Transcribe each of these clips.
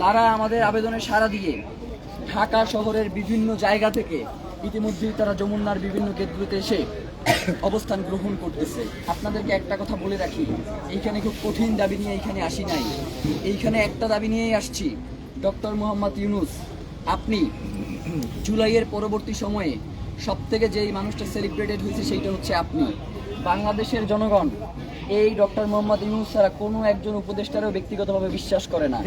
তারা আমাদের আবেদনে সাড়া দিয়ে ঢাকা শহরের বিভিন্ন জায়গা থেকে ইতিমধ্যেই তারা যমুনার বিভিন্ন গেটগুলোতে এসে অবস্থান গ্রহণ করতেছে। আপনাদেরকে একটা কথা বলে রাখি, এইখানে খুব কঠিন দাবি নিয়ে এইখানে আসি নাই। এইখানে একটা দাবি নিয়েই আসছি, ডক্টর মোহাম্মদ ইউনুস, আপনি জুলাইয়ের পরবর্তী সময়ে সব থেকে যেই মানুষটা সেলিব্রেটেড হয়েছে সেইটা হচ্ছে আপনি। বাংলাদেশের জনগণ এই ডক্টর মোহাম্মদ ইউনুস ছাড়া কোনো একজন উপদেষ্টারও ব্যক্তিগতভাবে বিশ্বাস করে না।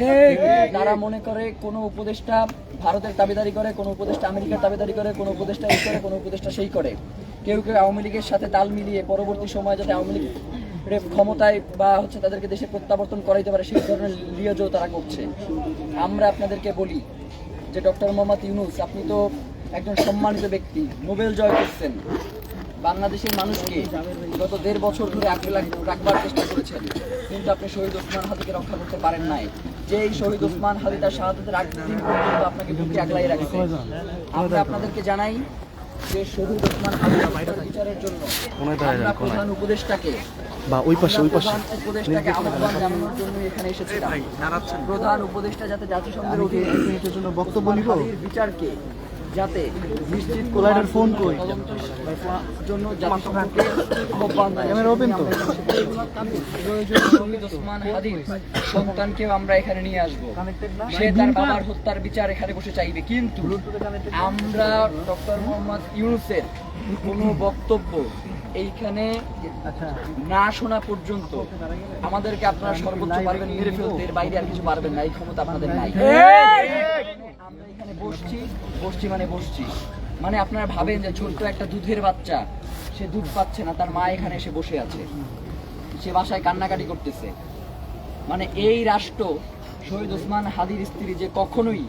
তারা মনে করে কোনো উপদেষ্টা ভারতের দাবিদারি করে কোনো উপদেষ্টা আমেরিকার দাবিদারি করে কোনো উপদেষ্টা এই করে কোনো উপদেষ্টা সেই করে। কেউ কেউ আওয়ামী লীগের সাথে তাল মিলিয়ে পরবর্তী সময় যাতে আওয়ামী লীগ ক্ষমতায় বা হচ্ছে তাদেরকে দেশে প্রত্যাবর্তন করাইতে পারে সেই ধরনের লিয়াজও তারা করছে। আমরা আপনাদেরকে বলি যে ডক্টর মোহাম্মদ ইউনুস আপনি তো একজন সম্মানিত ব্যক্তি নোবেল জয় করছেন। বাংলাদেশের মানুষকে গত দেড় বছর ধরে আঁকড়ে রাখবার চেষ্টা করেছেন কিন্তু আপনি শহীদ ওসমান হাদিকে রক্ষা করতে পারেন নাই। যে এই শহীদ ওসমান হাদি তার শাহাদাতের আগ দিন পর্যন্ত আপনাকে বুকে আগলাই রাখছে। আমরা আপনাদেরকে জানাই যে শহীদ ওসমান হাদি বিচারের জন্য আমরা প্রধান উপদেষ্টাকে বা ওই পাশে ওই পাশে। প্রধান উপদেষ্টাকে আহ্বান এখানে এসেছিলাম। প্রধান উপদেষ্টা যাতে জাতিসংঘের জন্য বক্তব্য নিব? বিচারকে যাতে নিশ্চিত কোলাইডার ফোন কই? জন্য। ক্যামেরা তো? সন্তানকেও আমরা এখানে নিয়ে আসব। সে তার বাবার হত্যার বিচার এখানে বসে চাইবে। কিন্তু আমরা ডক্টর মোহাম্মদ ইউনুসের কোনো বক্তব্য এইখানে না শোনা পর্যন্ত আমাদেরকে আপনারা সর্বোচ্চ পারবেন মেরে ফেলতে এর বাইরে আর কিছু পারবেন না। এই ক্ষমতা আপনাদের নাই। আমরা এখানে বসছি বসছি মানে বসছি। মানে আপনারা ভাবেন যে ছোট্ট একটা দুধের বাচ্চা, সে দুধ পাচ্ছে না, তার মা এখানে এসে বসে আছে। সে বাসায় কান্নাকাটি করতেছে। মানে এই রাষ্ট্র, শহীদ ওসমান হাদির স্ত্রী যে কখনোই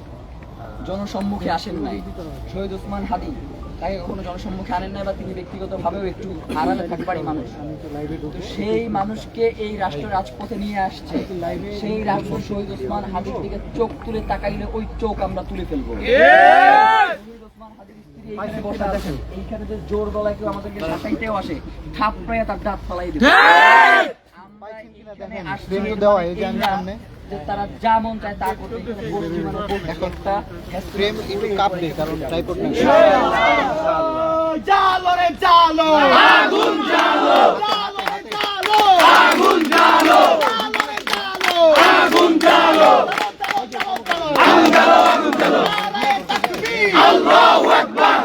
জনসম্মুখে আসেন নাই। শহীদ ওসমান হাদি তাকে কখনো জনসম্মুখে আনেন নাই বা তিনি ব্যক্তিগতভাবেও একটু আড়ালে থাকবারই মানুষ। তো সেই মানুষকে এই রাষ্ট্র রাজপথে নিয়ে আসছে। সেই রাষ্ট্র শহীদ ওসমান হাদির দিকে চোখ তুলে তাকাইলে ওই চোখ আমরা তুলে ফেলব। এইখানে যে জোর গলায় কেউ আমাদেরকে শাসাইতেও আসে থাপড়াইয়া তার দাঁত ফালাই দেবে। আমরা এখানে আসছি যে তারা যা মন চায় তা করতে এখানে বসছি বসছি। একটা ফ্রেম একটু কাঁপবে কারণ ট্রাইপড জালো রে জালো আগুন জালো জালো রে জালো আগুন জালো আগুন জালো আগুন জালো আগুন জালো আল্লাহু আকবার।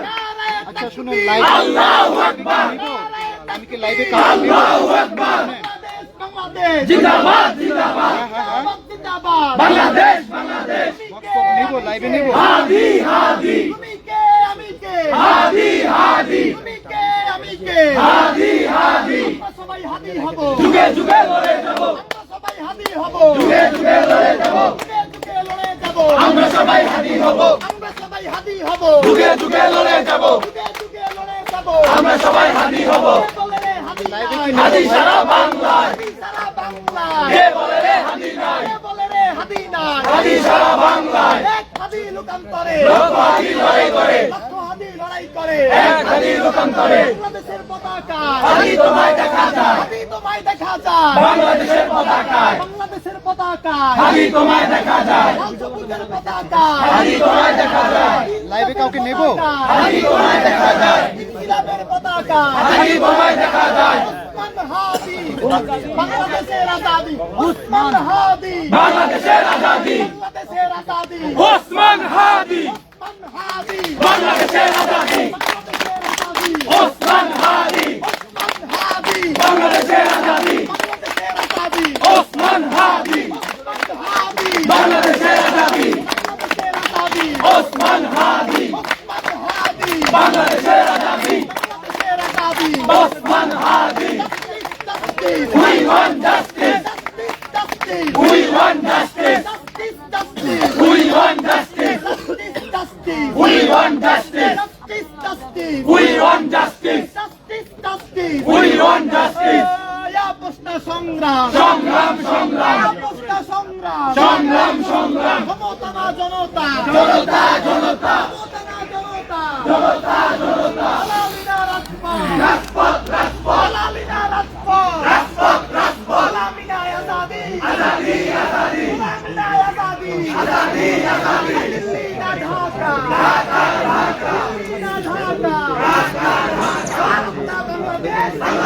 আচ্ছা শুনুন লাইভ আল্লাহু আকবার আমি কি লাইভে কাজ আল্লাহু আকবার জিন্দাবাদ। জিন্দাবাদ জিন্দাবাদ বাংলাদেশ! বাংলাদেশ! নিব লাইভে নিব। হাদি হাদি! তুমি কে আমি কে? হাদি হাদি! তুমি কে আমি কে? হাদি হাদি! আমরা সবাই হাদি হব। যুগে যুগে লড়ে যাব। আমরা সবাই হাদি হব। যুগে যুগে লড়ে যাব। যুগে যুগে লড়ে যাব। আমরা সবাই হাদি হব। আমরা সবাই হাদি হব। যুগে যুগে লড়ে যাব। যুগে যুগে লড়ে যাব। আমরা সবাই হাদি হব। হাদি সারা বাংলায় সারা বাংলায় কে বলে রে হাদি নাই কে বলে রে হাদি নাই হাদি সারা বাংলায় এক হাদি লোকান্তরে লক্ষ হাদি লড়াই করে। লক্ষ লড়াই করে এক লোকান্তরে বাংলাদেশের পতাকা। হাদি তোমায় দেখা যায়। হাদি তোমায় দেখা যায়। বাংলাদেশের পতাকা। বাংলাদেশের পতাকা। হাদি তোমায় দেখা যায়। লাল পতাকা। হাদি তোমায় দেখা যায়। লাইভে কাউকে নেব? তোমায় দেখা যায়। ইনকিলাবের পতাকা। তোমায় দেখা যায়। বাংলাদেশের আজাদি উসমান হাদি বাংলাদেশের আজাদি বাংলাদেশের আজাদি উসমান হাদি উসমান হাদি বাংলাদেশের আজাদি উসমান হাদি উসমান হাদি বাংলাদেশের আজাদি বাংলাদেশের আজাদি উসমান হাদি উসমান হাদি বাংলাদেশের আজাদি বাংলাদেশের আজাদি উসমান হাদি উসমান হাদি বাংলাদেশের আজাদি বাংলাদেশের আজাদি উসমান হাদি We want justice. Justice, justice. We want justice. Justice, justice. We want justice. Justice, justice. We want justice. Justice, justice. We want justice. Justice, justice. We want justice. সংগ্রাম সংগ্রাম সংগ্রাম সংগ্রাম জনতা জনতা জনতা জনতা জনতা আলামিনা রাজপথ রাজপথ রাজপথ আলামিনা আজাদি আজাদি আজাদি আলামিনা আজাদি দিল্লি না ঢাকা দিল্লি না ঢাকা ভারত না বাংলাদেশ ভারত না বাংলাদেশ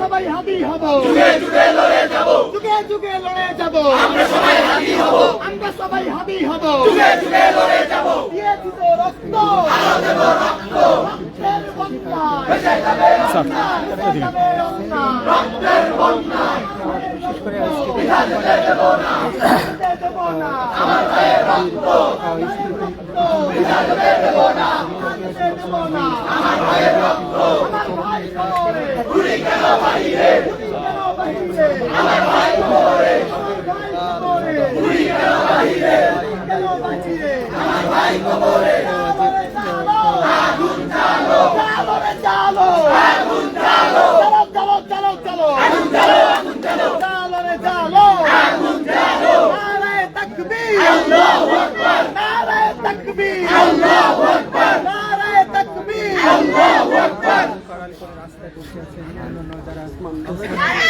সবাই হাদি হব। যুগে যুগে লড়ে যাব। যুগে যুগে লড়ে যাব। আমরা সবাই হাদি হব। আমরা সবাই হাদি হব। যুগে যুগে লড়ে যাব। দিয়েছি তো রক্ত। আরও দেব রক্ত। রক্তের বন্যা ভেসে যাবে রক্তের বন্যা বিশেষ করে আজকে দেব না। দেব না। আমার ভাইয়ের রক্ত দেব না দেব না আমার ভাইয়ের রক্ত আমার ভাই শহরে গুলি কেন বাহিরে গুলি কেন বাহিরে আমার ভাই শহরে আমার ভাই শহরে গুলি কেন বাহিরে গুলি কেন বাহিরে চালরে চালো আগুন চালো আগুন চালো আগুন চালো চালরে চালো আগুন চালো নারে তাকবীর আল্লাহু আকবার। নারে তাকবীর আল্লাহু আকবার। নারে তাকবীর আল্লাহু আকবার। আল্লাহু